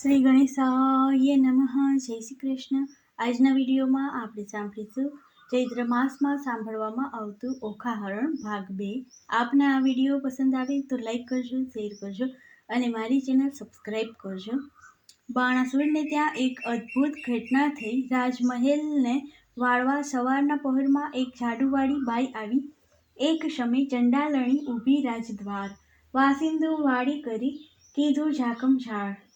શ્રી ગણેશાય નમઃ. જય શ્રી કૃષ્ણ. આજના વિડીયોમાં આપણે સાંભળીશું ચૈત્ર માસમાં સાંભળવામાં આવતું ઓખાહરણ ભાગ બે. આપને આ વીડિયો પસંદ આવે તો લાઈક કરજો, શેર કરજો અને મારી ચેનલ સબસ્ક્રાઈબ કરજો. બાણાસુરને ત્યાં એક અદ્ભુત ઘટના થઈ. રાજમહેલને વાળવા સવારના પહોરમાં એક ઝાડુવાળી બાઈ આવી. એક સમય ચંડાલણી ઊભી રાજદ્વાર. વાસિંદુ વાળી કરી કીધું ઝાકમ ઝાડ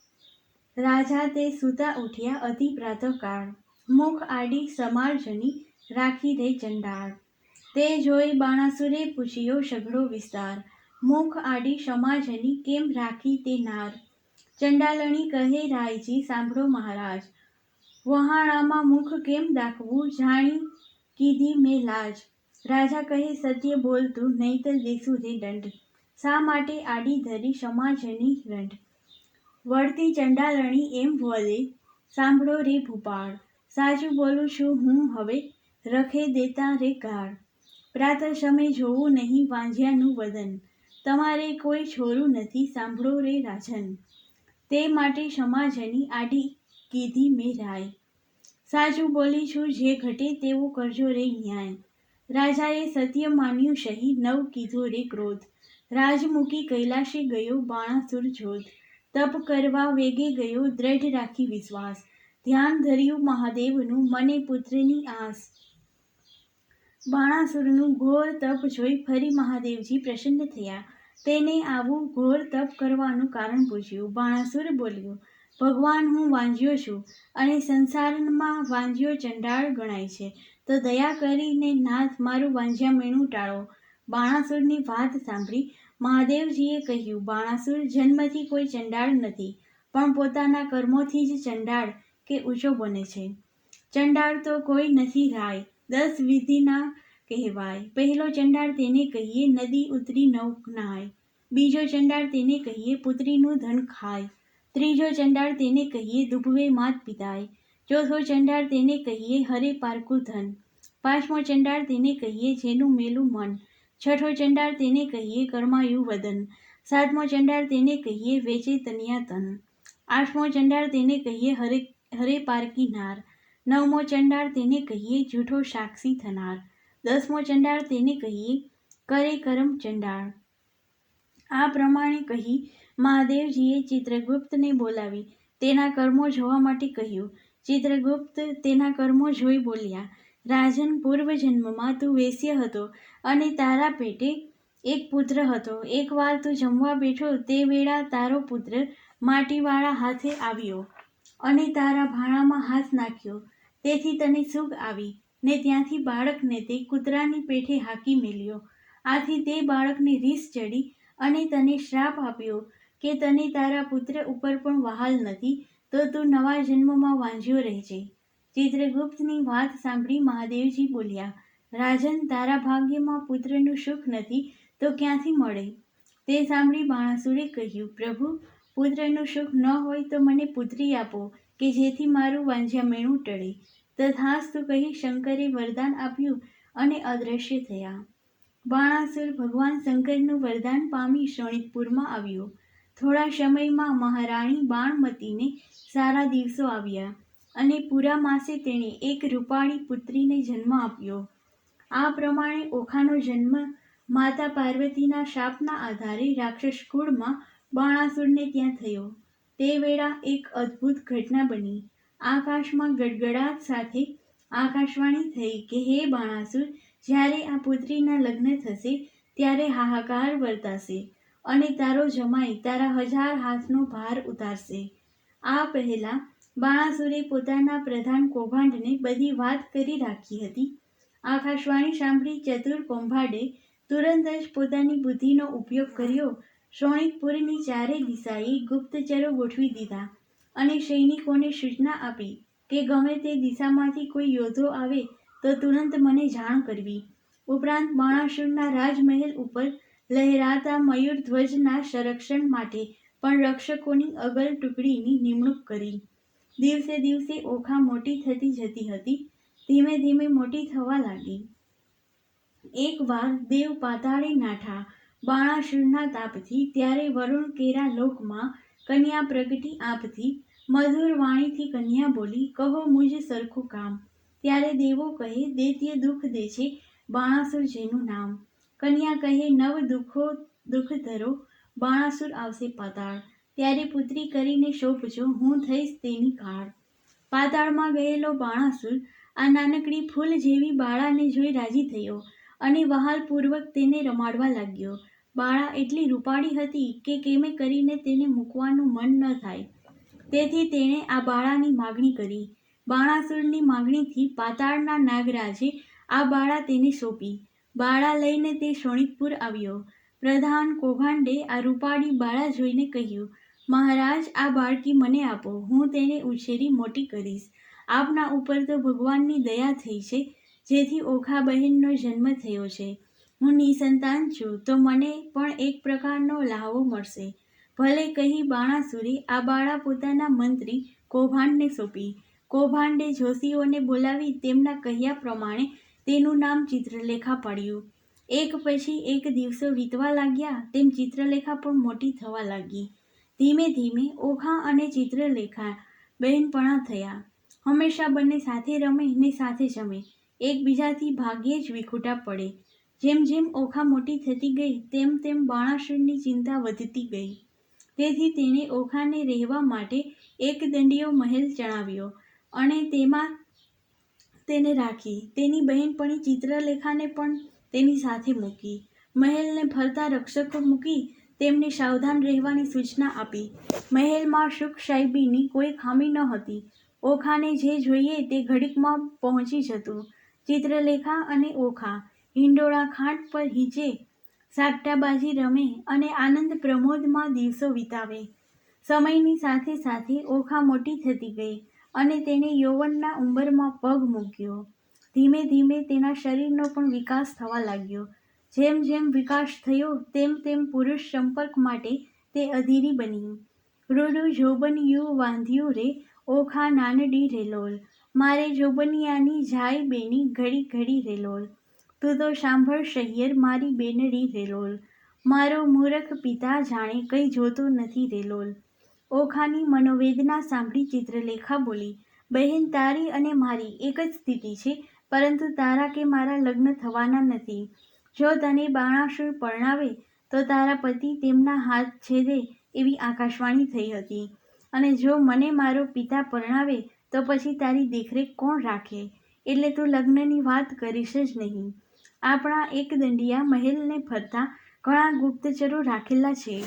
રાજા તે સૂતા ઉઠ્યા અતિ પ્રાતઃકાળ. મુખ આડી સમારજની રાખી દે ચંડાળ. તે જોઈ બાણાસુરે પૂછ્યો સઘળો વિસ્તાર. મુખ આડી સમાજની કેમ રાખી તે નાર? ચંડાલણી કહે, રાયજી, સાંભળો મહારાજ. વહાણામાં મુખ કેમ દાખવું જાણી કીધી મેં લાજ. રાજા કહે, સત્ય બોલતું નહીં તો દેશું રે દંડ. શા માટે આડી ધરી સમાજની રંડ? વળતી ચંડાલણી એમ બોલે, સાંભળો રે ભૂપાળ, સાચું બોલું છું હું હવે, રખે દેતા રે ગાળ. પ્રાતઃ સમય જોવું નહીં વાંઝ્યાનું વદન, તમારે કોઈ છોરું નથી, સાંભળો રે રાજન. તે માટે સમાજની આડી કીધી મેં રાય. સાચું બોલી છું જે ઘટે તેવું કરજો રે ન્યાય. રાજાએ સત્ય માન્યું સહી, નવ કીધો રે ક્રોધ. રાજ મૂકી કૈલાશે ગયો બાણાસુર જોધ. તપ કરવા વેગે ગયો, દ્રઢ રાખી વિશ્વાસ. ધ્યાન ધર્યું મહાદેવનું, મને પુત્રની આસ. બાણાસુરનું ઘોર તપ જોઈ ફરી મહાદેવજી પ્રસન્ન થયા. તેને આવું ઘોર તપ કરવાનું કારણ પૂછ્યું. બાણાસુર બોલ્યો, ભગવાન, હું વાંજ્યો છું અને સંસારમાં વાંજ્યો ચંડાળ ગણાય છે. તો દયા કરીને નાથ, મારું વાંજ્યા મેણું ટાળો. બાણાસુરની વાત સાંભળી મહાદેવજીએ કહ્યું, બાણાસુર જન્મથી કોઈ ચંડાળ નથી, પણ પોતાના કર્મોથી જ ચંડાળ કે ઊંચો બને છે. ચંડાળ તો કોઈ નથી રાય દસ વિધિના કહેવાય. પહેલો ચંડાળ તેને કહીએ, નદી ઉતરી નવ નહાય બીજો ચંડાળ તેને કહીએ, પુત્રીનું ધન ખાય. ત્રીજો ચંડાળ તેને કહીએ, દુભવે માત પિતાય. ચોથો ચંડાળ તેને કહીએ, હરે પારકું ધન. પાંચમો ચંડાળ તેને કહીએ, જેનું મેલું મન. છઠ્ઠો ચંડાળ તેને કહીએ કર્માયુ વદન સાતમો ચંડાળ તેને કહીએ વેચે તનિયા તન આઠમો ચંડાળ તેને કહીએ હરે હરે પારકી નાર. નવમો ચંડાળ તેને કહીએ જૂઠો સાક્ષી થનાર. દસમો ચંડાળ તેને કહીએ કરે કરમ ચંડાળ. આ પ્રમાણે કહી મહાદેવજીએ ચિત્રગુપ્તને બોલાવી. તેના કર્મો જોવા માટે કહ્યું. ચિત્રગુપ્ત તેના કર્મો જોઈ બોલ્યા. રાજન પૂર્વજન્મમાં તું વેશ્ય હતો અને તારા પેટે એક પુત્ર હતો. એકવાર તું જમવા બેઠો તે વેળા તારો પુત્ર માટીવાળા હાથે આવ્યો અને તારા ભાણામાં હાથ નાખ્યો. તેથી તને સુખ આવી ને ત્યાંથી બાળકને તે કૂતરાની પેઠે હાકી મેલ્યો. આથી તે બાળકને રીસ ચડી અને તને શ્રાપ આપ્યો કે તને તારા પુત્ર ઉપર પણ વહાલ નથી તો તું નવા જન્મમાં વાંઝ્યો રહેજે. ચિત્રગુપ્તની વાત સાંભળી મહાદેવજી બોલ્યા, રાજન, તારા ભાગ્યમાં પુત્રનું સુખ નથી, તો ક્યાંથી મળે? તે સાંભળી બાણાસુરે કહ્યું, પ્રભુ, પુત્રનું સુખ ન હોય તો મને પુત્રી આપો, કે જેથી મારું વાંઝ્યામેણું ટળે. તથાસ્તુ કહી શંકરે વરદાન આપ્યું અને અદ્રશ્ય થયા. બાણાસુર ભગવાન શંકરનું વરદાન પામી શોણિતપુરમાં આવ્યો. થોડા સમયમાં મહારાણી બાણમતીને સારા દિવસો આવ્યા. અને પૂરા માસે તેણે એક રૂપાળી પુત્રીને જન્મ આપ્યો. આ પ્રમાણે ઓખાનો જન્મ માતા પાર્વતીના શાપના આધારે રાક્ષસ કુળમાં બાણાસુરને ત્યાં થયો. તે વેળા એક અદ્ભુત ઘટના બની. આકાશમાં ગડગડાટ સાથે આકાશવાણી થઈ કે, હે બાણાસુર, જ્યારે આ પુત્રીના લગ્ન થશે, ત્યારે હાહાકાર વર્તાશે અને તારો જમાઈ તારા હજાર હાથનો ભાર ઉતારશે. આ પહેલા બાણાસુરે પોતાના પ્રધાન કૌભાંડને બધી વાત કરી રાખી હતી. આકાશવાણી સાંભળી ચતુર કૌભાંડે તુરંત જ પોતાની બુદ્ધિનો ઉપયોગ કર્યો. શોણિતપુરની ચારે દિશાએ ગુપ્તચરો ગોઠવી દીધા અને સૈનિકોને સૂચના આપી કે ગમે તે દિશામાંથી કોઈ યોદ્ધો આવે તો તુરંત મને જાણ કરવી. ઉપરાંત બાણાસુરના રાજમહેલ ઉપર લહેરાતા મયુર ધ્વજના સંરક્ષણ માટે પણ રક્ષકોની અગલ ટુકડીની નિમણૂક કરી. દિવસે દિવસે ઓખા મોટી થતી જતી હતી. ધીમે ધીમે મોટી થવા લાગી. એકવાર દેવ પાતાળે નાઠા બાણાસુરના તાપથી ત્યારે વરુણ કેરા લોકમાં કન્યા પ્રગટી આપથી મધુર વાણીથી કન્યા બોલી, કહો મુજ સરખું કામ. ત્યારે દેવો કહે, દૈત્ય દુઃખ દે છે બાણાસુર જેનું નામ. કન્યા કહે, નવ દુઃખો દુઃખ ધરો, બાણાસુર આવશે પાતાળ. ત્યારે પુત્રી કરીને શોભજો, હું થઈશ તેની કાળ. પાતાળમાં ગયેલો બાણાસુર આ નાનકડી ફૂલ જેવી બાળાને જોઈ રાજી થયો અને વહાલપૂર્વક તેને રમાડવા લાગ્યો. બાળા એટલી રૂપાળી હતી કે કેમે કરીને તેને મૂકવાનું મન ન થાય. તેથી તેણે આ બાળાની માગણી કરી. બાણાસુરની માગણીથી પાતાળના નાગરાજે આ બાળા તેને સોંપી. બાળા લઈને તે શોણિતપુર આવ્યો. પ્રધાન કૌભાંડે આ રૂપાળી બાળા જોઈને કહ્યું મહારાજ, આ બાળકી મને આપો. હું તેને ઉછેરી મોટી કરીશ. આપના ઉપર તો ભગવાનની દયા થઈ છે, જેથી ઓખા બહેનનો જન્મ થયો છે. હું નિસંતાન છું, તો મને પણ એક પ્રકારનો લાહવો મળશે. ભલે કહી બાણાસુરી, આ બાળા પોતાના મંત્રી કૌભાંડને સોંપી. કૌભાંડે જોશીઓને બોલાવી તેમના કહ્યા પ્રમાણે તેનું નામ ચિત્રલેખા પાડ્યું. એક પછી એક દિવસો વીતવા લાગ્યા, તેમ ચિત્રલેખા પણ મોટી થવા લાગી. ધીમે ધીમે ઓખા અને ચિત્રલેખા બહેનપણા થયા. હંમેશા બંને સાથે રમે ને સાથે જમે. એકબીજાથી ભાગ્યે જ વિખૂટા પડે. જેમ જેમ ઓખા મોટી થતી ગઈ, તેમ તેમ બાણાસુરની ચિંતા વધતી ગઈ. તેથી તેણે ઓખાને રહેવા માટે એક દંડિયો મહેલ ચણાવ્યો અને તેમાં તેને રાખી. તેની બહેનપણી ચિત્રલેખાને પણ તેની સાથે મૂકી. મહેલને ફરતા રક્ષકો મૂકી તેમને સાવધાન રહેવાની સૂચના આપી. મહેલમાં સુખ સાહેબીની કોઈ ખામી ન હતી. ઓખાને જે જોઈએ તે ઘડીકમાં પહોંચી જતું. ચિત્રલેખા અને ઓખા, હિંડોળા ખાંટ પર હિંચે સાકટાબાજી રમે અને આનંદ પ્રમોદમાં દિવસો વિતાવે. સમયની સાથે સાથે ઓખા મોટી થતી ગઈ અને તેણે યૌવનના ઉંબરમાં પગ મૂક્યો. ધીમે ધીમે તેના શરીરનો પણ વિકાસ થવા લાગ્યો. જેમ જેમ વિકાસ થયો, તેમ તેમ પુરુષ સંપર્ક માટે તે અધીરી બની રૂડું જોબનિયું વાંધ્યું રે, ઓખા નાનડી રેલોલ મારે જોબનિયાની જાય બેની ઘડી ઘડી રેલોલ તું તો સાંભળ શહેર મારી બેનડી રેલોલ મારો મૂરખ પિતા જાણે કંઈ જોતો નથી રેલોલ ઓખાની મનોવેદના સાંભળી ચિત્રલેખા બોલી, બહેન તારી અને મારી એક જ સ્થિતિ છે, પરંતુ તારા કે મારા લગ્ન થવાના નથી. જો તને બાણાસુર પરણાવે, તો તારા પતિ તેમના હાથ છેદે એવી આકાશવાણી થઈ હતી. અને જો મને મારો પિતા પરણાવે, તો પછી તારી દેખરેખ કોણ રાખે? એટલે તું લગ્નની વાત કરીશ જ નહીં. આપણા એક દંડિયા મહેલને ફરતા ઘણા ગુપ્તચરો રાખેલા છે.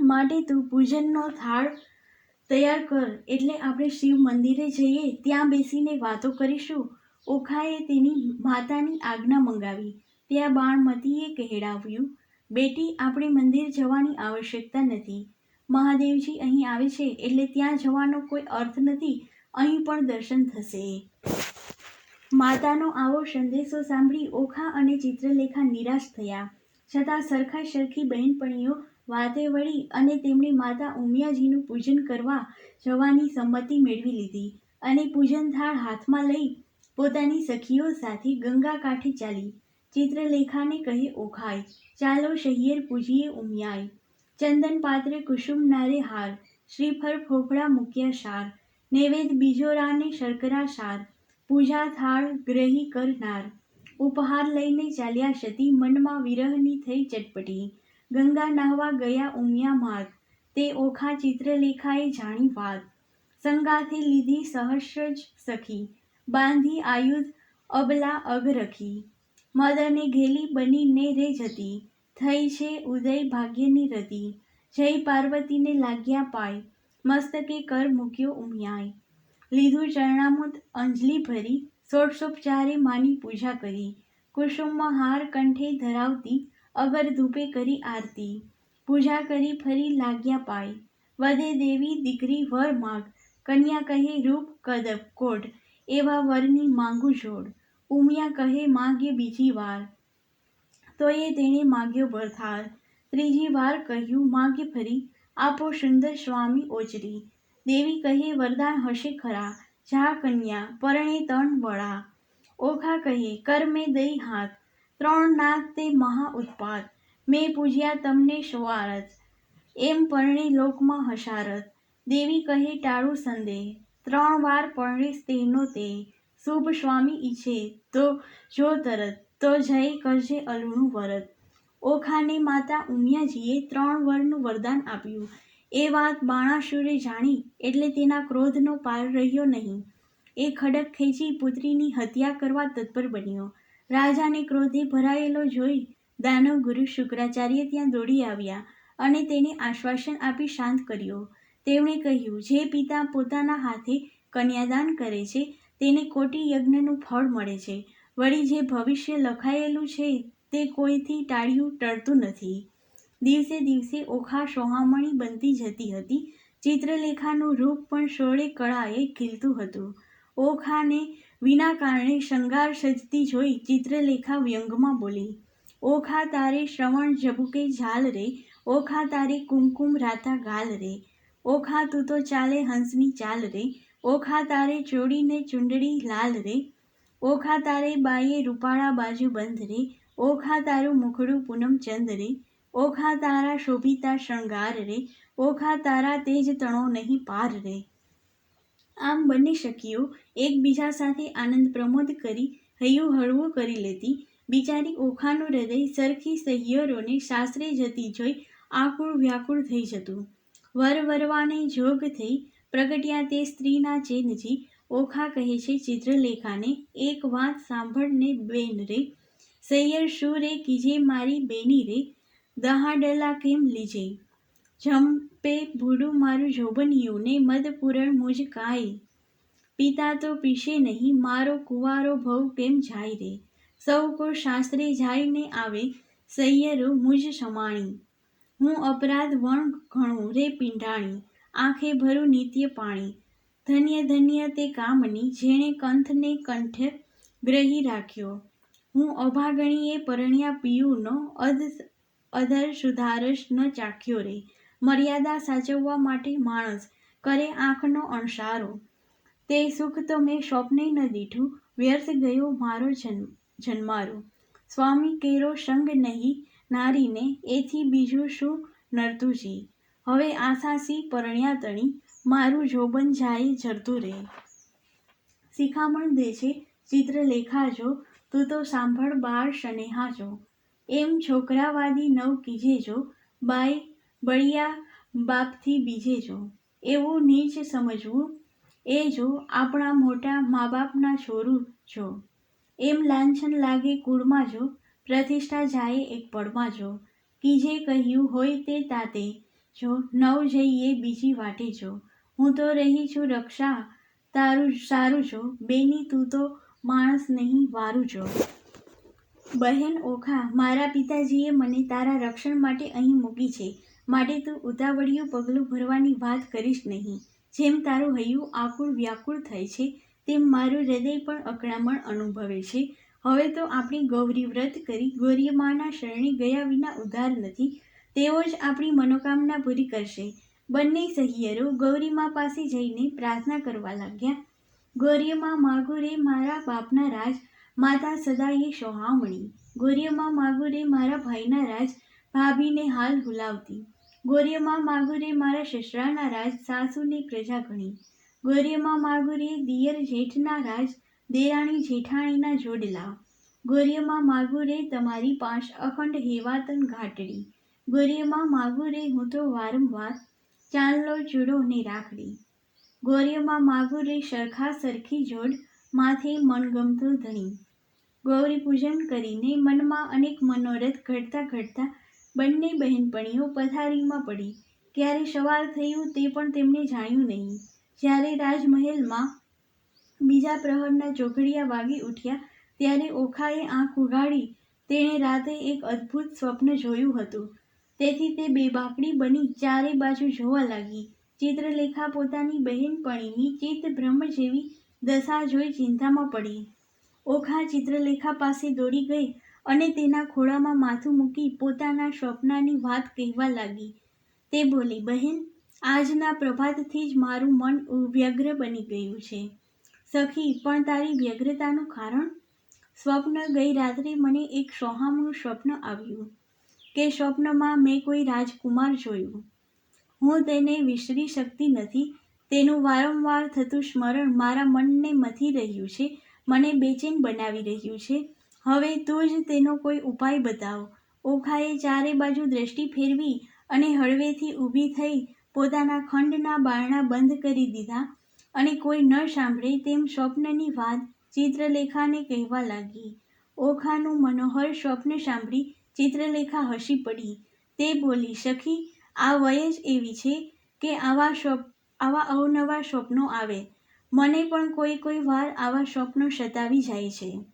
માટે તું પૂજનનો થાળ તૈયાર કર. એટલે આપણે શિવ મંદિરે જઈએ, ત્યાં બેસીને વાતો કરીશું. ઓખાએ તેની માતાની આજ્ઞા મંગાવી. ત્યાં બાણમતીએ કહેડાવ્યું, બેટી, આપણે મંદિર જવાની આવશ્યકતા નથી. મહાદેવજી અહીં આવે છે એટલે ત્યાં જવાનો કોઈ અર્થ નથી. અહીં પણ દર્શન થશે. માતાનો આવો સંદેશો સાંભળી ઓખા અને ચિત્રલેખા નિરાશ થયા. છતાં સરખા સરખી બહેનપણીઓ, વાતે વળી અને તેમણે માતા ઉમિયાજીનું પૂજન કરવા જવાની સંમતિ મેળવી લીધી અને પૂજન થાળ હાથમાં લઈ પોતાની સખીઓ સાથે ગંગા કાંઠે ચાલી. ચિત્રલેખાને કહે ઓખાય ચાલો શહેર પૂજીએ ઉમિયાય ચંદન પાત્રે કુસુમ નારે હાર. શ્રીફળ ફોફળા મૂક્યા સાર નૈવેદ બીજોરાને શર્કરા સાર. પૂજા થાળ ગ્રહી કરનાર ઉપહાર લઈને ચાલ્યા સતી મનમાં વિરહની થઈ ચટપટી. ગંગા નાહવા ગયા ઉમિયા માર્ગ તે ઓખા ચિત્રલેખાએ જાણી વાત. સંગાથે લીધી સહસ્ર જ સખી. બાંધી આયુધ અબલા અગ રખી. મદને ઘેલી બનીને રે જતી. થઈ છે ઉદય ભાગ્યની રતી. જય પાર્વતીને લાગ્યા પાય. મસ્તકે કર મૂક્યો ઉમિયાય. લીધું ચરણામૃત અંજલિ ભરી. ષોડશોપચારે માની પૂજા કરી. કુસુમમાં હાર કંઠે ધરાવતી. અગર ધૂપે કરી આરતી. પૂજા કરી ફરી લાગ્યા પાય. વધે દેવી દીકરી વર માગ. કન્યા કહે રૂપ કદબ કોટ એવા વરની માંગુ જોડ. ઉમિયા કહે, માગે બીજી વાર. તો એ તેણે માગ્યો વરથાર ત્રીજી વાર કહ્યું, માગે ફરી, આપો સુંદર સ્વામી ઓજરી. દેવી કહે, વરદાન હશે ખરા, જા કન્યા, પરણે તણ વળા. ઓખા કહે, કર્મે દઈ હાથ, ત્રણ નાથ તે મહા ઉત્પાત, મેં પૂજ્યા તમને સ્વારથ એમ પરણે લોકમાં હશારત. દેવી કહે, ટાળું સંદેહ, ત્રણ વાર પરણેશ તેનો તે શુભ સ્વામી ઈચ્છે, તો જો તરત, તો જય કરજે અલુણું વરત ઓખાને માતા ઉમિયાજીએ ત્રણ વરનું વરદાન આપ્યું. એ વાત બાણાસુરે જાણી, એટલે તેના ક્રોધનો પાર રહ્યો નહીં. એ ખડક ખેંચી પુત્રીની હત્યા કરવા તત્પર બન્યો. રાજાને ક્રોધે ભરાયેલો જોઈ દાનવ ગુરુ શુક્રાચાર્ય ત્યાં દોડી આવ્યા અને તેને આશ્વાસન આપી શાંત કર્યો. તેમણે કહ્યું, જે પિતા પોતાના હાથે કન્યાદાન કરે છે તેને કોટી યજ્ઞનું ફળ મળે છે. વળી જે ભવિષ્ય લખાયેલું છે તે કોઈથી ટાળ્યું ટળતું નથી. દિવસે દિવસે ઓખા સોહામણી બનતી જતી હતી. ચિત્રલેખાનું રૂપ પણ સોળે કળાએ ખીલતું હતું. ઓખાને વિના કારણે શૃંગાર સજતી જોઈ ચિત્રલેખા વ્યંગમાં બોલી, ઓખા તારે શ્રવણ ઝબુકે ઝાલ રે, ઓખા તારે કુમકુમ રાતા ગાલ રે, ઓખા તું તો ચાલે હંસની ચાલ રે ઓખા તારે ચોડીને ચુંડડી લાલ રે. ઓખા તારે બાઈએ રૂપાળા બાજુ બંધ રે. ઓખા તારું મુખડું પૂનમ ચંદ રે. ઓખા તારા શોભિતા શણગાર રે. ઓખા તારા તેજ તણો નહીં પાર રે. આમ બંને સખીઓ એકબીજા સાથે આનંદ પ્રમોદ કરી, હૈયું હળવું કરી લેતી. બિચારી ઓખાનું હૃદય સરખી સહિયરોને સાસરે જતી જોઈ આકુળ વ્યાકુળ થઈ જતું. વર વરવાને જોગ થઈ પ્રગટ્યા તે સ્ત્રીના ચેનજી ઓખા કહે છે, ચિત્રલેખાને એક વાત સાંભળને બેન રે. સૈયર શું રે કીજે મારી બેની રે? દહાડલા કેમ લીજે? જંપે ભૂડું મારું જોબનિયુંને મદપૂરણ મુજ કાય પિતા તો પીશે નહીં, મારો કુંવારો ભવ કેમ જાય રે? સૌ કો શાસ્ત્રે જાઈને આવે સૈયરો મુજ સમાણી. હું અપરાધ વણ ઘણું રે પિંડાણી. આંખે ભરું નિત્ય પાણી. ધન્ય ધન્ય તે કામની જેણે કંથને કંઠે ગ્રહી રાખ્યો. હું અભાગણીએ પરણ્યા પિયુનો અધ અધર સુધારસ ન ચાખ્યો રે. મર્યાદા સાચવવા માટે માણસ કરે આંખનો અણસારો તે સુખ તો મેં સ્વપ્ને ન દીઠું, વ્યર્થ ગયો મારો જન્મ જન્મારો. સ્વામી કેરો સંગ નહીં, નારીને એથી બીજું શું નરતુજી હવે આશાસી પરણ્યા તણી મારું જોબન જાય જરતું રહે. શિખામણ દે છે ચિત્રલેખાજો તું તો સાંભળ બાળ શનેહાજો. એમ છોકરાવાદી નવ કીજેજો, બાઈ બળિયા બાપથી બીજેજો. એવું નીચ સમજવું એ જો આપણા મોટા મા બાપના છોરું જો એમ લાંછન લાગે કુળમાં જો પ્રતિષ્ઠા જાય એક પળમાં જો કીજે કહ્યું હોય તે તાતે જો નવ જઈએ બીજી વાટે જો હું તો રહી છું રક્ષા. તારું સારું છો. બેની તું તો માણસ નહીં, વારું છો. બહેન ઓખા, મારા પિતાજીએ મને તારા રક્ષણ માટે અહીં મૂકી છે. માટે તું ઉતાવળિયું પગલું ભરવાની વાત કરીશ નહીં. જેમ તારું હૈયું આકુળ વ્યાકુળ થાય છે, તેમ મારું હૃદય પણ અકળામણ અનુભવે છે. હવે તો આપણી ગૌરી વ્રત કરી ગૌરીમાના શરણે ગયા વિના ઉધાર નથી. તેઓ જ આપણી મનોકામના પૂરી કરશે. બંને સહિયરો ગૌરીમા પાસે જઈને પ્રાર્થના કરવા લાગ્યા, ગૌરીમાં માગુરે મારા બાપના રાજ, માતા સદાયે સોહામણી. ગૌરીમાં માગુરે મારા ભાઈના રાજ, ભાભીને હાલ હુલાવતી. ગૌરીમાં માગુરે મારા સસરાના રાજ, સાસુને પ્રજા ગણી. ગૌરીમાં માગુરે દિયર જેઠના રાજ, દેરાણી જેઠાણીના જોડલા. ગૌરીમાં માગુરે તમારી પાંચ અખંડ હેવાતન ઘાટડી. ગૌરીમાં માગું રે હું તો વારંવાર ચાંદલો, ચૂડો ને રાખડી ગૌરીમાં માગું રે સરખા સરખી જોડ માથે મનગમતો ધણી. ગૌરી પૂજન કરીને મનમાં અનેક મનોરથ ઘડતા ઘડતા બંને બહેનપણીઓ પથારીમાં પડી. ક્યારે સવાર થયું તે પણ તેમણે જાણ્યું નહીં. જ્યારે રાજમહેલમાં બીજા પ્રહરના ચોઘડિયા વાગી ઉઠ્યા, ત્યારે ઓખાએ આંખ ઉગાડી તેણે રાતે એક અદ્ભુત સ્વપ્ન જોયું હતું. તેથી તે બેબાકડી બની ચારે બાજુ જોવા લાગી. ચિત્રલેખા પોતાની બહેનપણીની ચિત્ત બ્રહ્મ જેવી દશા જોઈ ચિંતામાં પડી. ઓખા ચિત્રલેખા પાસે દોડી ગઈ અને તેના ખોળામાં માથું મૂકી પોતાના સ્વપ્નાની વાત કહેવા લાગી. તે બોલી, બહેન, આજના પ્રભાતથી જ મારું મન વ્યગ્ર બની ગયું છે. સખી, પણ તારી વ્યગ્રતાનું કારણ સ્વપ્ન ગઈ રાત્રે મને એક સોહામણું સ્વપ્ન આવ્યું. કે સ્વપ્નમાં મેં કોઈ રાજકુમાર જોયું. હું તેને વિસરી શકતી નથી. તેનું વારંવાર થતું સ્મરણ મારા મનને મથી રહ્યું છે, મને બેચેન બનાવી રહ્યું છે. હવે તો જ તેનો કોઈ ઉપાય બતાવો. ઓખાએ ચારે બાજુ દ્રષ્ટિ ફેરવી અને હળવેથી ઊભી થઈ પોતાના ખંડના બારણા બંધ કરી દીધા અને કોઈ ન સાંભળે તેમ સ્વપ્નની વાત ચિત્રલેખાને કહેવા લાગી. ઓખાનું મનોહર સ્વપ્ન સાંભળી ચિત્રલેખા હસી પડી. તે બોલી, સખી, આ વય જ એવી છે કે આવા સ્વપ આવા અવનવા સ્વપ્નો આવે. મને પણ કોઈ કોઈ વાર આવા સ્વપ્નો સતાવી જાય છે.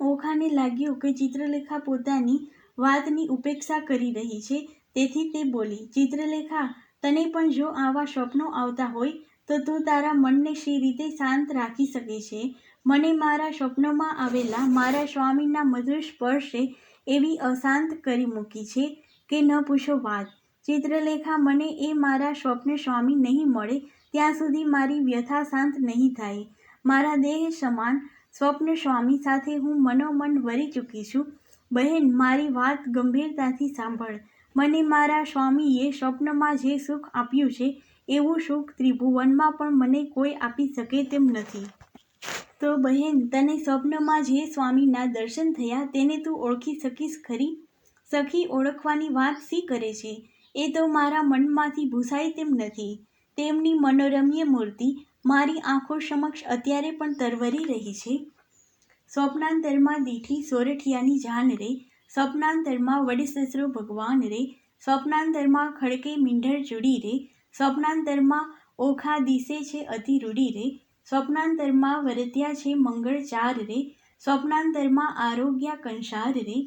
ઓખાને લાગ્યું કે ચિત્રલેખા પોતાની વાતની ઉપેક્ષા કરી રહી છે. તેથી તે બોલી, ચિત્રલેખા, તને પણ જો આવા સ્વપ્નો આવતા હોય, તો તું તારા મનને શી રીતે શાંત રાખી શકે છે? મને મારા સ્વપ્નોમાં આવેલા મારા સ્વામીના મધુર સ્પર્શે એવી અશાંત કરી મૂકી છે કે ન પૂછો વાત. ચિત્રલેખા, મને એ મારા સ્વપ્ન સ્વામી નહીં મળે, ત્યાં સુધી મારી વ્યથા શાંત નહીં થાય. મારા દેહ સમાન સ્વપ્ન સ્વામી સાથે હું મનોમન વરી ચૂકી છું. બહેન, મારી વાત ગંભીરતાથી સાંભળ. મને મારા સ્વામીએ સ્વપ્નમાં જે સુખ આપ્યું છે, એવું સુખ ત્રિભુવનમાં પણ મને કોઈ આપી શકે તેમ નથી. તો બહેન, તને સ્વપ્નમાં જે સ્વામીના દર્શન થયા તેને તું ઓળખી શકીશ ખરી? સખી ઓળખવાની વાત શી કરે છે? એ તો મારા મનમાંથી ભૂસાય તેમ નથી. તેમની મનોરમ્ય મૂર્તિ મારી આંખો સમક્ષ અત્યારે પણ તરવરી રહી છે. સ્વપ્નાંતરમાં દીઠી સોરઠિયાની જાન રે. સ્વપ્નાંતરમાં વડીસસરો ભગવાન રે. સ્વપ્નાંતરમાં ખડકે મીંઢર ચૂડી રે. સ્વપ્નાંતરમાં ઓખા દિશે છે અતિ રૂડી રે. સ્વપ્નાંતરમાં વરત્યા છે મંગળ ચાર રે સ્વપ્નાંતરમાં આરોગ્યા કંસાર રે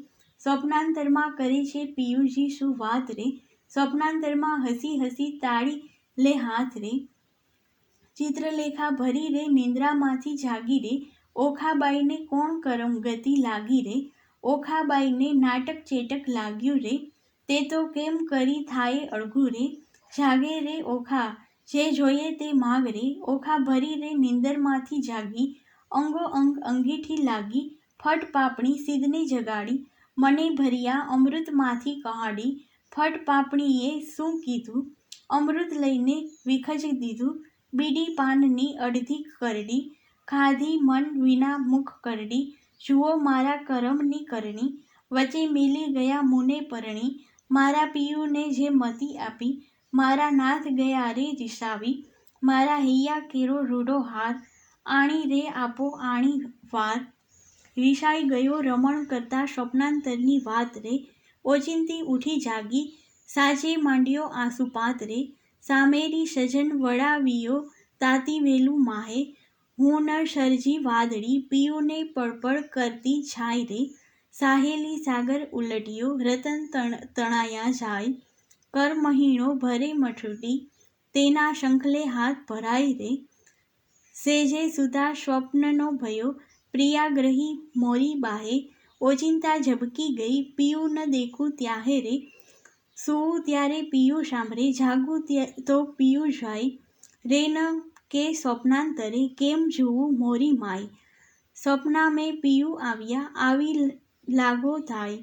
સ્વપ્નાંતરમાં કરે છે પિયુજી શું વાત રે, સ્વપ્નાંતરમાં હસી હસી તાળી લે હાથ રે. ચિત્રલેખા ભરી રે, નિંદ્રામાંથી જાગી રે, ઓખાબાઈને કોણ કરમ ગતિ લાગી રે, ઓખાબાઈને નાટક ચેટક લાગ્યું રે, તે તો કેમ કરી થાય અળઘું રે, જાગે રે ઓખા જે જોઈએ તે માગ રે ઓખા ભરી રે નિંદરમાંથી જાગી, અંગો અંગ અંગીઠી લાગી, ફટ પાપણી સિદ્ધને જગાડી, મને ભર્યા અમૃતમાંથી કહાડી, ફટ પાપણીએ શું કીધું? અમૃત લઈને વિખજી દીધું, બીડી પાનની અડધી કરડી, ખાધી મન વિના મુખ કરડી, જુઓ મારા કરમની કરણી, વચ્ચે મિલી ગયા મુને પરણી, મારા પિયુને જે મતી આપી મારા નાથ ગયા રે દિશાવી મારા હૈયા કેરો રૂડો હાર, આણી રે આપો આણી વાર. રિસાઈ ગયો રમણ કરતા સ્વપ્નાંતરની વાત રે. ઓચિંતી ઉઠી જાગી, સાજે માંડ્યો આંસુપાત રે. સામેરી સજન વળાવીયો, તાતી વેલું માહે. હું ન સરજી વાદળી પિયુને પળપળ કરતી છાય રે. સાહેલી સાગર ઉલટ્યો, રતન તણ તણાયા જાય. કર મહીણો ભરે મઠુટી, તેના શંખલે હાથ ભરાય રે સેજે સુધા સ્વપ્નનો ભયો, પ્રિયાગ્રહી મોરી બાહે. ઓચિંતા ઝબકી ગઈ, પીયું ન દેખું ત્યાહે રે. સૂવું ત્યારે પીયું સાંભળે, જાગું તો પીયું જાય. રે ન કે સ્વપ્નાંતરે, કેમ જોવું મોરી માય? સ્વપ્ના મેં પીયું આવ્યા, આવી લાગો થાય.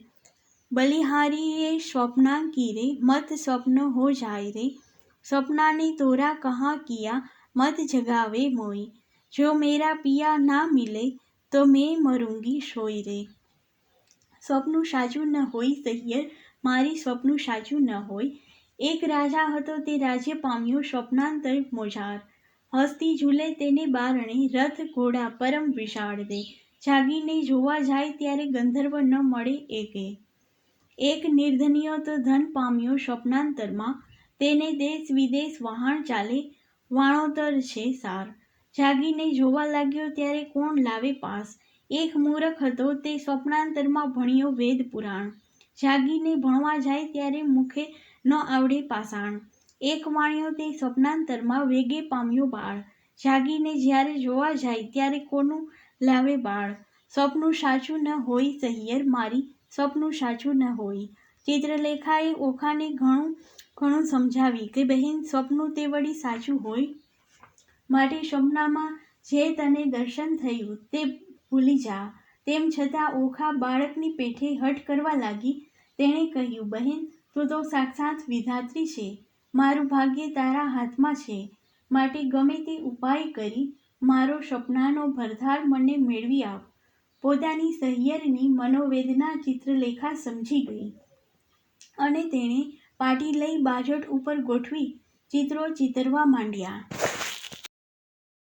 બલિહારીએ સ્વપ્ના કીરે, મત સ્વપ્ન હો જાય રે. સપનાને તોરા કહા કિયા, મત જગાવે મોઈ. જો મેરા પિયા ના મિલે, તો મેં મરુંગી સોઈ રે. સ્વપ્નું સાચું ન હોય સહિયર, મારી સ્વપ્નું સાચું ન હોય. એક રાજા હતો તે રાજ્ય પામ્યો સ્વપ્નાંતર મોજાર. હસ્તી ઝૂલે તેને બારણે, રથ ઘોડા પરમ વિશાળ રે જાગીને જોવા જાય ત્યારે ગંધર્વ ન મળે એકે. એક નિર્ધનીય તો ધન પામ્યો સ્વપ્નાંતરમાં. તેને દેશ વિદેશ વહાણ ચાલે, વાણોતર છે સાર. જાગીને જોવા લાગ્યો ત્યારે કોણ લાવે પાસ? એક મૂરખ હતો તે સ્વપ્નાંતરમાં ભણ્યો વેદ પુરાણ. જાગીને ભણવા જાય ત્યારે મુખે ન આવડે પાષાણ. એક વાણ્યો તે સ્વપ્નાંતરમાં વેગે પામ્યો બાળ. જાગીને જ્યારે જોવા જાય ત્યારે કોનું લાવે બાળ? સ્વપ્નું સાચું ન હોય સહિયર મારી સ્વપ્નું સાચું ન હોય. ચિત્રલેખાએ ઓખાને ઘણું ઘણું સમજાવી કે બહેન, સપનું તે વળી સાચું હોય? માટે સપનામાં જે તને દર્શન થયું તે ભૂલી જા. તેમ છતાં ઓખા બાળકની પેઠે હઠ કરવા લાગી. તેણે કહ્યું, બહેન, તું તો સાક્ષાત વિધાત્રી છે. મારું ભાગ્ય તારા હાથમાં છે. માટે ગમે તે ઉપાય કરી. મારો સપનાનો ભરધાર મને મેળવી આપ. પોતાની સહિયરની મનોવેદના ચિત્રલેખા સમજી ગઈ અને તેણે પાટી લઈ બાજોટ ઉપર ગોઠવી ચિત્રો ચિતરવા માંડ્યા.